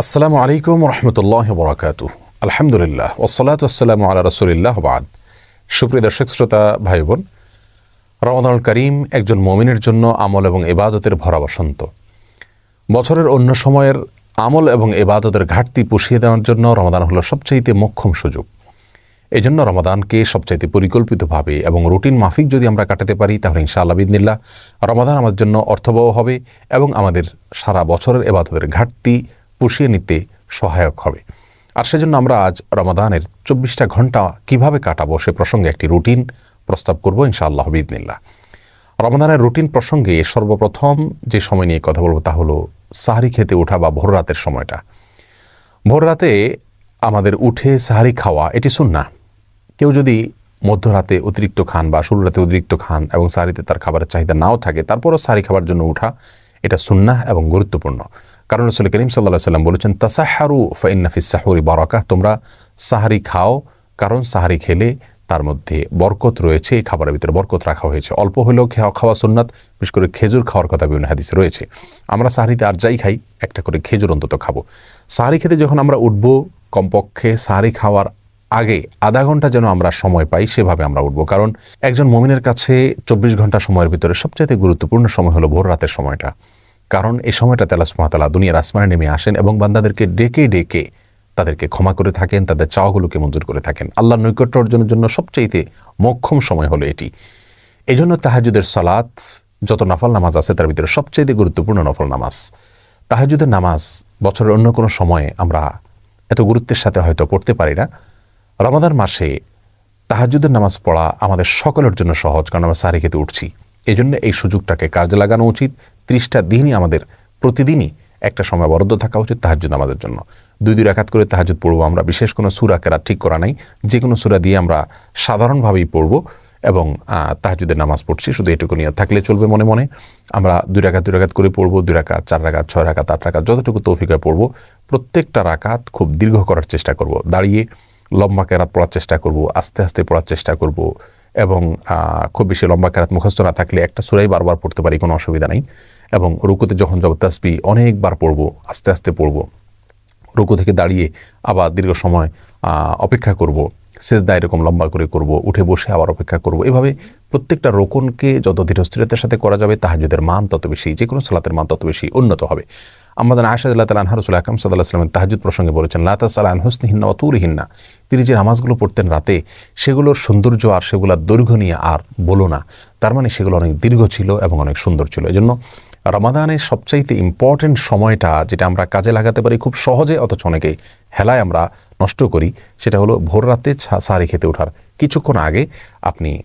আসসালামু আলাইকুম রহমতুল্লাহ বরাকাত আলহামদুলিল্লাহ ওসলাত আসসালাম আলা রসুলিল্লাহ বাদ। সুপ্রিয় দর্শক, শ্রোতা ভাই বোন রমাদানুল করিম একজন মমিনের জন্য আমল এবং এবাদতের ভরা বসন্ত। বছরের অন্য সময়ের আমল এবং এবাদতের ঘাটতি পুষিয়ে দেওয়ার জন্য রমাদান হলো সবচাইতে মোক্ষম সুযোগ। এই জন্য রমাদানকে সবচাইতে পরিকল্পিতভাবে এবং রুটিন মাফিক যদি আমরা কাটাতে পারি, তাহলে ইনশাআল্লাহ বিদিনিল্লা রমাদান আমাদের জন্য অর্থবহ হবে এবং আমাদের সারা বছরের এবাদতের ঘাটতি পুষিয়ে নিতে সহায়ক হবে। আর সেজন্য আমরা আজ রমাদানের চব্বিশটা ঘণ্টা কীভাবে কাটাবো সে প্রসঙ্গে একটি রুটিন প্রস্তাব করব ইনশাআল্লাহ বিদিনিল্লা রমাদানের রুটিন প্রসঙ্গে সর্বপ্রথম যে সময় নিয়ে কথা বলব তা হলো সাহারি খেতে ওঠা বা ভোর রাতের সময়টা। ভোর রাতে আমাদের উঠে সাহারি খাওয়া এটি সুন্না কেউ যদি মধ্যরাতে অতিরিক্ত খান বা শুরু রাতে অতিরিক্ত খান এবং সাহারিতে তার খাবারের চাহিদা নাও থাকে, তারপরও সাহারি খাবার জন্য উঠা এটা সুন্না এবং গুরুত্বপূর্ণ। কারণ রসুল করিম সাল্লাহ সাল্লাম বলেছেন তাসাহারু ফাইন্নাফিস সাহুরি বরাকা তোমরা সাহারি খাও, কারণ সাহারি খেলে তার মধ্যে বরকত রয়েছে, এই খাবারের ভিতরে বরকত রাখা হয়েছে। অল্প হলেও খাওয়া খাওয়া সুন্নাত, বিশেষ করে খেজুর খাওয়ার কথা বিভিন্ন হাদিসে রয়েছে। আমরা সাহারিতে আর যাই খাই, একটা করে খেজুর অন্তত খাব। সাহারি খেতে যখন আমরা উঠব কমপক্ষে, সাহারি খাওয়ার আগে আধা ঘণ্টা যেন আমরা সময় পাই, সেভাবে আমরা উঠবো। কারণ একজন মমিনের কাছে চব্বিশ ঘণ্টা সময়ের ভিতরে সবচেয়ে গুরুত্বপূর্ণ সময় হলো ভোর রাতের সময়টা। কারণ এই সময়টা তেলা সুমাতালা দুনিয়ার আসমানে নেমে আসেন এবং বান্দাদেরকে ডেকে ডেকে তাদেরকে ক্ষমা করে থাকেন, তাদের চাওয়াগুলোকে মঞ্জুর করে থাকেন। আল্লাহর নৈকট্য অর্জনের জন্য সবচাইতে মক্ষম সময় হলো এটি। এই জন্য তাহাজুদের সালাত, যত নফল নামাজ আছে তার ভিতরে সবচাইতে গুরুত্বপূর্ণ নফল নামাজ। তাহাজুদের নামাজ বছরের অন্য কোনো সময়ে আমরা এত গুরুত্বের সাথে হয়তো পড়তে পারি না। রমাদান মাসে তাহাজুদের নামাজ পড়া আমাদের সকলের জন্য সহজ, কারণ আমরা সারি খেতে উঠছি। এই জন্য এই সুযোগটাকে কাজে লাগানো উচিত। ত্রিশটা দিনই আমাদের প্রতিদিনই একটা সময় বরাদ্দ থাকা উচিত তাহাজুদ আমাদের জন্য। দুই দুই রাকাত করে তাহাজুদ পড়ব আমরা, বিশেষ কোনো সুরা কেরা ঠিক করা নাই, যে কোনো সুরা দিয়ে আমরা সাধারণভাবেই পড়ব এবং তাহাজুদের নামাজ পড়ছি, শুধু এটুকু নিয়ে থাকলে চলবে মনে মনে। আমরা দুই রাকাত দুই রাকাত করে পড়ব, দুই রাকাত, চার রাকাত, ছয় রাকাত, আট রাকাত, যতটুকু তৌফিকায় পড়ব। প্রত্যেকটা রাকাত খুব দীর্ঘ করার চেষ্টা করব, দাঁড়িয়ে লম্বা কেরাত পড়ার চেষ্টা করব, আস্তে আস্তে পড়ার চেষ্টা করব এবং খুব বেশি লম্বা কেরাত মুখস্থ না থাকলে একটা সুরাই বারবার পড়তে পারি, কোনো অসুবিধা নেই। এবং রুকুতে যখন যাব তাসবি অনেকবার পড়ব, আস্তে আস্তে পড়ব। রুকু থেকে দাঁড়িয়ে আবার দীর্ঘ সময় অপেক্ষা করব সেজদা এরকম লম্বা করে করব, উঠে বসে আবার অপেক্ষা করব। এভাবে প্রত্যেকটা রোকনকে যত ধীরস্থিরতার সাথে করা যাবে তাহাজুদের মান তত বেশি যে কোনো সালাতের মান তত বেশি উন্নত হবে। আমাদের আশাদুল্লাহ তাল আনহারুল আকাম সাল্লাহ সাল্লামের তাহাজুদ প্রসঙ্গে বলেছেন লাতা সালান হুসনিহিন্না অতুরহিন্না তিনি যে নামাজগুলো পড়তেন রাতে, সেগুলোর সৌন্দর্য আর সেগুলোর দৈর্ঘ্য নিয়ে আর বলো না। তার মানে সেগুলো অনেক দীর্ঘ ছিল এবং অনেক সুন্দর ছিল। এজন্য রমাদানের সবচাইতে ইম্পর্টেন্ট সময়টা যেটা আমরা কাজে লাগাতে পারি খুব সহজে, অথচ অনেকেই হেলায় আমরা নষ্ট করি, সেটা হলো ভোর রাতে সারি খেতে ওঠার। কিছুক্ষণ আগে আপনি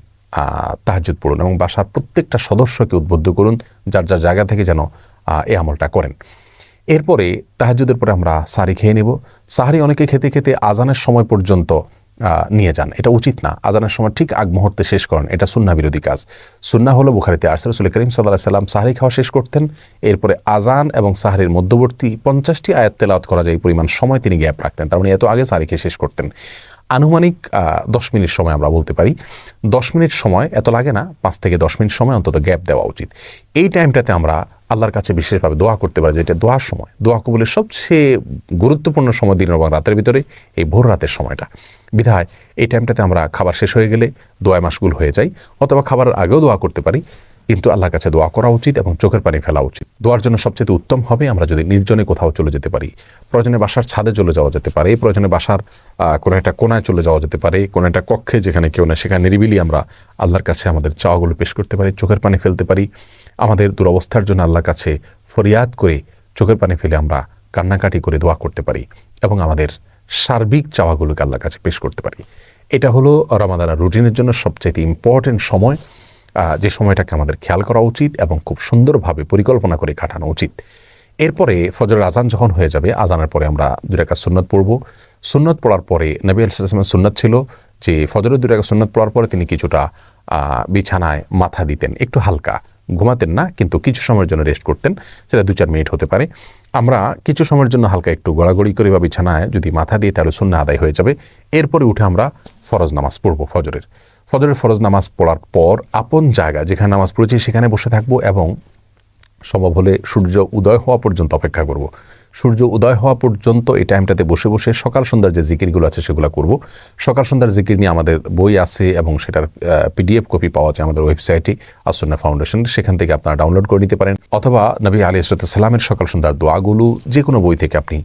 তাহাজুদ পড়ুন এবং বাসার প্রত্যেকটা সদস্যকে উদ্বুদ্ধ করুন, যার যার জায়গা থেকে যেন এ আমলটা করেন। এরপরে তাহাজুদের পরে আমরা সারি খেয়ে নেব। সাহারি অনেকে খেতে খেতে আজানের সময় পর্যন্ত নিয়ে যান। এটা উচিত না। আজানের সময় ঠিক আগ মুহূর্তে শেষ করেন। এটা সুন্না বিরোধী কাজ। সুন্না হলো বুখারিতে আরসাল রসুল করিম সাল্লাহ সাল্লাম সাহারি খাওয়া শেষ করতেন। এরপরে আজান এবং সাহারির মধ্যবর্তী পঞ্চাশটি আয়াত তেলাওয়াত করা যায় পরিমাণ সময় তিনি গ্যাপ রাখতেন। তার মানে এত আগে সাহারি খেয়ে শেষ করতেন। আনুমানিক দশ মিনিট সময় আমরা বলতে পারি। দশ মিনিট সময় এত লাগে না। পাঁচ থেকে দশ মিনিট সময় অন্তত গ্যাপ দেওয়া উচিত। এই টাইমটাতে আমরা আল্লাহর কাছে বিশেষভাবে দোয়া করতে পারে, যেটা দোয়ার সময়। দোয়া কবুলের সবচেয়ে গুরুত্বপূর্ণ সময় দিন এবং রাতের ভিতরে, এই ভোর রাতের সময়টা। বিধায়, এই টাইমটাতে আমরা খাবার শেষ হয়ে গেলে দোয়া মাসগুল হয়ে যাই অথবা খাবারের আগেও দোয়া করতে পারি। কিন্তু আল্লাহর কাছে দোয়া করা উচিত এবং চোখের পানি ফেলা উচিত। দোয়ার জন্য সবচেয়ে উত্তম হবে আমরা যদি নির্জনে কোথাও চলে যেতে পারি। প্রয়োজনে বাসার ছাদে চলে যাওয়া যেতে পারে, প্রয়োজনে বাসার কোনো একটা কোনায় চলে যাওয়া যেতে পারে, কোনো একটা কক্ষে যেখানে কেউ না সেখানে নিরিবিলি আমরা আল্লাহর কাছে আমাদের চাওয়াগুলো পেশ করতে পারি, চোখের পানি ফেলতে পারি। আমাদের দুরবস্থার জন্য আল্লাহর কাছে ফরিয়াদ করে চোখের পানি ফেলে আমরা কান্নাকাটি করে দোয়া করতে পারি এবং আমাদের সার্বিক চাওয়াগুলোকে আল্লাহর কাছে পেশ করতে পারি। এটা হলো রমাদানা রুটিনের জন্য সবচাইতে ইম্পর্টেন্ট সময়। যে সময়টাকে আমাদের খেয়াল করা উচিত এবং খুব সুন্দরভাবে পরিকল্পনা করে কাটানো উচিত। এরপরে ফজরের আজান যখন হয়ে যাবে আজানের পরে আমরা দুই রেখা সুন্নত পড়ব। সুন্নত পড়ার পরে নবী আলাইসলামের সুন্নত ছিল যে ফজরের দুই রেখা সুন্নত পড়ার পরে তিনি কিছুটা বিছানায় মাথা দিতেন, একটু হালকা। ঘুমাতেন না, কিন্তু কিছু সময়ের জন্য রেস্ট করতেন, সেটা দু চার মিনিট হতে পারে। আমরা কিছু সময়ের জন্য হালকা একটু গড়াগড়ি করে বা বিছানায় যদি মাথা দিয়ে তাহলে শূন্য আদায় হয়ে যাবে। এরপরে উঠে আমরা ফরজ নামাজ পড়ব ফজরের। ফজরের ফরজ নামাজ পড়ার পর আপন জায়গা যেখানে নামাজ পড়েছি, সেখানে বসে থাকব এবং সম্ভব হলে সূর্য উদয় হওয়া পর্যন্ত অপেক্ষা করব। সূর্য উদয় হওয়া পর্যন্ত এই টাইমটাতে বসে বসে সকাল সন্ধ্যার যে জিকিরগুলো আছে সেগুলো করব। সকাল সন্ধ্যার জিকির নিয়ে আমাদের বই আছে এবং সেটার পিডিএফ কপি পাওয়া যায় আমাদের ওয়েবসাইটে আসন্না ফাউন্ডেশন, সেখান থেকে আপনারা ডাউনলোড করে নিতে পারেন। অথবা নবী আলী সালামের সকাল সন্ধ্যার দোয়াগুলো যে কোনো বই থেকে আপনি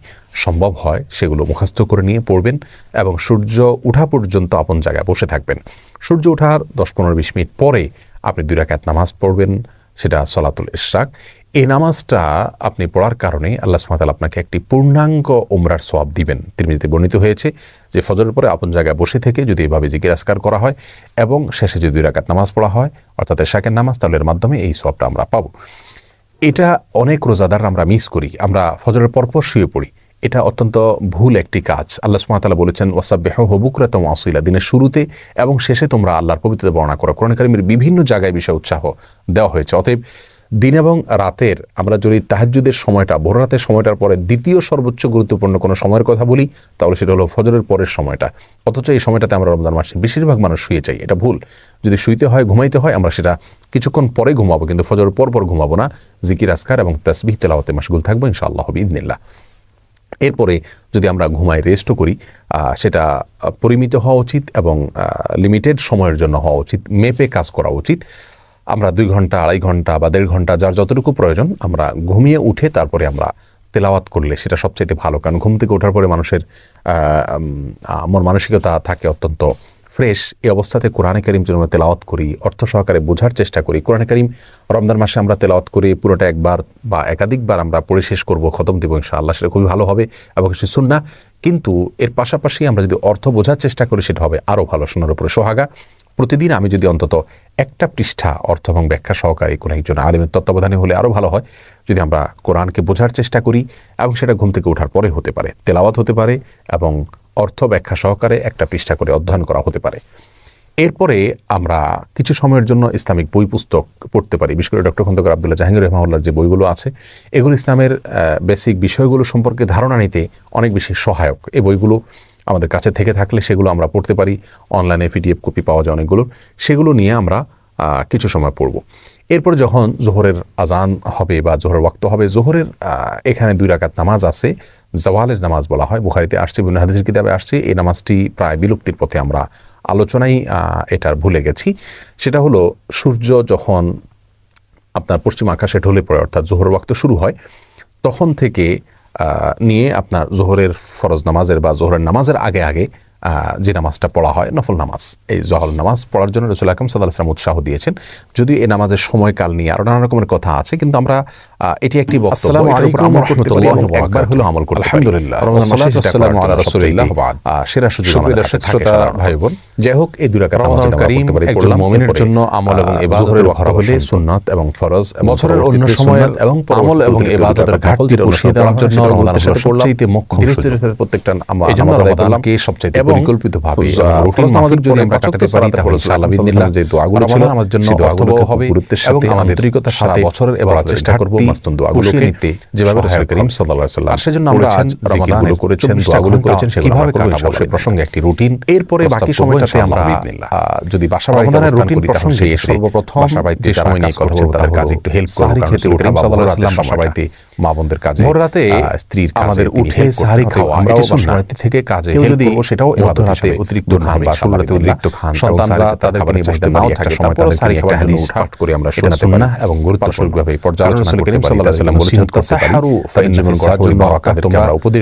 সম্ভব হয় সেগুলো মুখস্থ করে নিয়ে পড়বেন এবং সূর্য উঠা পর্যন্ত আপন জায়গায় বসে থাকবেন। সূর্য ওঠার দশ পনেরো বিশ মিনিট পরে আপনি দুই রাকাত নামাজ পড়বেন, সেটা সলাতুল ইশরাক। এই নামাজটা আপনি পড়ার কারণে আল্লাহ সুমাতাল আপনাকে একটি পূর্ণাঙ্গ ওমরার সোয়াব দিবেন। তিরমিজিতে বর্ণিত হয়েছে যে ফজরের পরে আপন জায়গায় বসে থেকে যদি এভাবে জিজ্ঞাসকার করা হয় এবং শেষে যদি দুই রাকাত নামাজ পড়া হয়, অর্থাৎ এশাকের নামাজ, তাহলে এর মাধ্যমে এই সোয়াবটা আমরা পাবো। এটা অনেক রোজাদার আমরা মিস করি। আমরা ফজরের পরপর শুয়ে পড়ি। এটা অত্যন্ত ভুল একটি কাজ। আল্লাহ সুমাতালা বলেছেন ওয়াসাবেহ হবুকরাতম আসইলা দিনের শুরুতে এবং শেষে তোমরা আল্লাহর পবিত্রতা বর্ণনা করো। কোরআন কারিমের বিভিন্ন জায়গায় বিষয়ে উৎসাহ দেওয়া হয়েছে। অতএব দিন এবং রাতের আমরা যদি তাহাজুদের সময়টা ভোর রাতের সময়টার পরে দ্বিতীয় সর্বোচ্চ গুরুত্বপূর্ণ কোনো সময়ের কথা বলি, তাহলে সেটা হলো ফজরের পরের সময়টা। অথচ এই সময়টাতে আমরা রমজান মাসে বেশিরভাগ মানুষ শুয়ে চাই এটা ভুল। যদি শুইতে হয়, ঘুমাইতে হয়, আমরা সেটা কিছুক্ষণ পরে ঘুমাবো, কিন্তু ফজরের পর পর ঘুমাবো না। জিকির আসকার এবং তসবিহ তেলাওয়াতে মাসগুল থাকব ইনশাআল্লাহ হবি ইদনিল্লাহ এরপরে যদি আমরা ঘুমাই রেস্টও করি সেটা পরিমিত হওয়া উচিত এবং লিমিটেড সময়ের জন্য হওয়া উচিত, মেপে কাজ করা উচিত। আমরা দুই ঘণ্টা, আড়াই ঘণ্টা বা দেড় ঘণ্টা যার যতটুকু প্রয়োজন, আমরা ঘুমিয়ে উঠে তারপরে আমরা তেলাওয়াত করলে সেটা সবচেয়ে ভালো। কারণ ঘুম থেকে ওঠার পরে মানুষের মন মানসিকতা থাকে অত্যন্ত ফ্রেশ এই অবস্থাতে কোরআনে করিম যেন আমরা তেলাওয়াত করি, অর্থ সহকারে বোঝার চেষ্টা করি। কোরআনে করিম রমজান মাসে আমরা তেলাওয়াত করি, পুরোটা একবার বা একাধিকবার আমরা পড়ে শেষ করব, খতম দিব আল্লাহ সেটা খুবই ভালো হবে এবং সে শুননা কিন্তু এর পাশাপাশি আমরা যদি অর্থ বোঝার চেষ্টা করি, সেটা হবে আরও ভালো শোনার উপরে সোহাগা। প্রতিদিন আমি যদি অন্তত একটা পৃষ্ঠা অর্থ এবং ব্যাখ্যা সহকারে কোনো একজন আলিমের তত্ত্বাবধানে হলে আরও ভালো হয়, যদি আমরা কোরআনকে বোঝার চেষ্টা করি এবং সেটা ঘুম থেকে ওঠার পরে হতে পারে, তেলাওয়াত হতে পারে এবং অর্থ ব্যাখ্যা সহকারে একটা পৃষ্ঠা করে অধ্যয়ন করা হতে পারে। এরপরে আমরা কিছু সময়ের জন্য ইসলামিক বই পুস্তক পড়তে পারি। বিশেষ করে ডক্টর খন্দকার আবদুল্লাহ জাহাঙ্গীর রহমাউল্লার যে বইগুলো আছে, এগুলো ইসলামের বেসিক বিষয়গুলো সম্পর্কে ধারণা নিতে অনেক বেশি সহায়ক। এই বইগুলো আমাদের কাছে থেকে থাকলে সেগুলো আমরা পড়তে পারি। অনলাইনে পিডিএফ কপি পাওয়া যায় অনেকগুলো। সেগুলো নিয়ে আমরা কিছু সময় পড়ব। এরপর যখন জোহরের আজান হবে বা জোহরের ওয়াক্ত হবে, জোহরের এখানে দুই রাকাত নামাজ আছে। জওয়ালের নামাজ বলা হয়। বুখারিতে আসছে, বিভিন্ন হাদিসের কিতাবে আসছে। এই নামাজটি প্রায় বিলুপ্তির পথে আমরা আলোচনাই এটার ভুলে গেছি। সেটা হলো, সূর্য যখন আপনার পশ্চিম আকাশে ঢলে পড়ে, অর্থাৎ জোহর ওয়াক্ত শুরু হয়, তখন থেকে নিয়ে আপনার জোহরের ফরজ নামাজের বা জোহরের নামাজের আগে আগে যে নামাজটা পড়া হয় নফল নামাজ। এই জহল নামাজ পড়ার জন্য রসুল আকরম সাদা ইসলাম উৎসাহ দিয়েছেন। যদিও এই নামাজের সময়কাল নিয়ে আরও নানা রকমের কথা আছে কিন্তু আমরা এটি একটি একবার হলো আমল করতে আলহামদুলিল্লাহ। সেরা সুযোগ ভাই বোন যাই হোক এই দুরাকাত করিম একজন মুমিনের জন্য আমল এবং ইবাদতের ভরা হলে সুন্নাত এবং ফরজ বছরের অন্য সময় এবং আমল এবং ইবাদতের ঘাটতি পুষিয়ে দেওয়ার জন্য রমজানের সবচেয়ে মুখ্য প্রত্যেকটা সবচেয়ে পরিকল্পিতভাবে আমাদের যদি আমরা কাটাতে পারি তাহলে ইনশাআল্লাহ বিদিনিল্লাহ যে দোয়াগুলো ছিল আমার জন্য দোয়াগুলো হবে গুরুত্বের সাথে আমাদের আন্তরিকতার সারা বছরের এবার চেষ্টা করব মাস্তুন দোয়াগুলো নিতে যেভাবে রাসূল করিম সাল্লাল্লাহু আলাইহি সাল্লাম সেজন্য আমরা আজ রমাদানগুলো করেছেন দোয়াগুলো করেছেন কীভাবে করব অবশ্যই প্রসঙ্গে একটি রুটিন। এরপরে বাকি সময়টাতে আমরা যদি বাসা বাড়িতে রুটিন প্রসঙ্গে সর্বপ্রথম বাসা বাড়িতে সময় নিয়ে কথা বলব তাদের কাজে একটু হেল্প করব সাহারি খেতে উঠে সাল্লাল্লাহু আলাইহি সাল্লাম বাসা বাড়িতে মা বোনদের কাজে ভোর রাতে স্ত্রীর আমাদের উঠে সাহারি খাওয়া আমরা থেকে কাজে যদি সেটাও মধ্যরাতে অতিরিক্ত বা সন্তানরা তাদের নিয়ে বসতে নাও থাকে সময় তাদের সারি একটা হাদিস পাঠ করে আমরা শোনাতে এবং গুরুত্বপূর্ণভাবে পর্যালোচনা করতে পারি সাল্লাল্লাহু আলাইহি ওয়াসাল্লাম বলেছেন তাসাহারু ফাইন্নাল সাহারু বারাকাতুল্লাহ উপদেশ